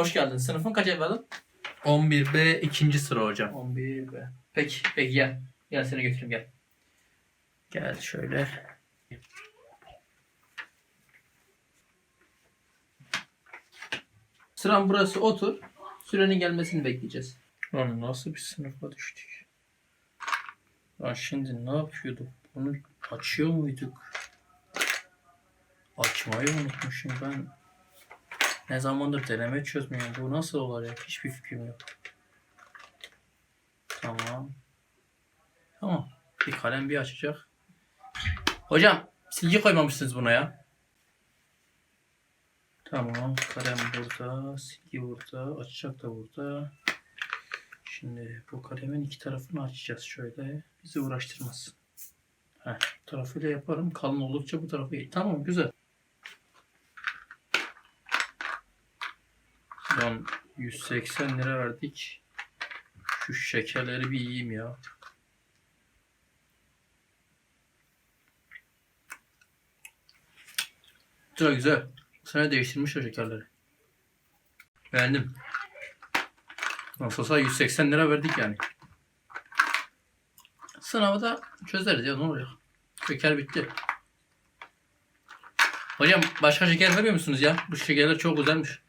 Hoş geldin. Sınıfın kaç evladım? 11B ikinci sıra hocam. 11 be. Peki, peki gel. Gel seni götüreyim gel. Gel şöyle. Sıran burası otur. Sürenin gelmesini bekleyeceğiz. Lan nasıl bir sınıfa düştük? Lan şimdi ne yapıyorduk? Bunu açıyor muyduk? Açmayı unutmuşum ben. Ne zamandır deneme çözmüyorum. Bu nasıl olacak? Hiçbir fikrim yok. Tamam. Tamam. Bir kalem bir açacak. Hocam silgi koymamışsınız buna ya. Tamam. Kalem burada. Silgi burada. Açacak da burada. Şimdi bu kalemin iki tarafını açacağız şöyle. Bizi uğraştırmaz. Heh, bu tarafıyla yaparım. Kalın oldukça bu tarafı. Tamam güzel. Lan 180 lira verdik. Şu şekerleri bir yiyeyim ya. Güzel güzel. Sene değiştirmiş o şekerleri. Beğendim. Nasıl olsa 180 lira verdik yani. Sınavı da çözeriz ya ne olacak. Şeker bitti. Hocam başka şeker veriyor musunuz ya? Bu şekerler çok güzelmiş.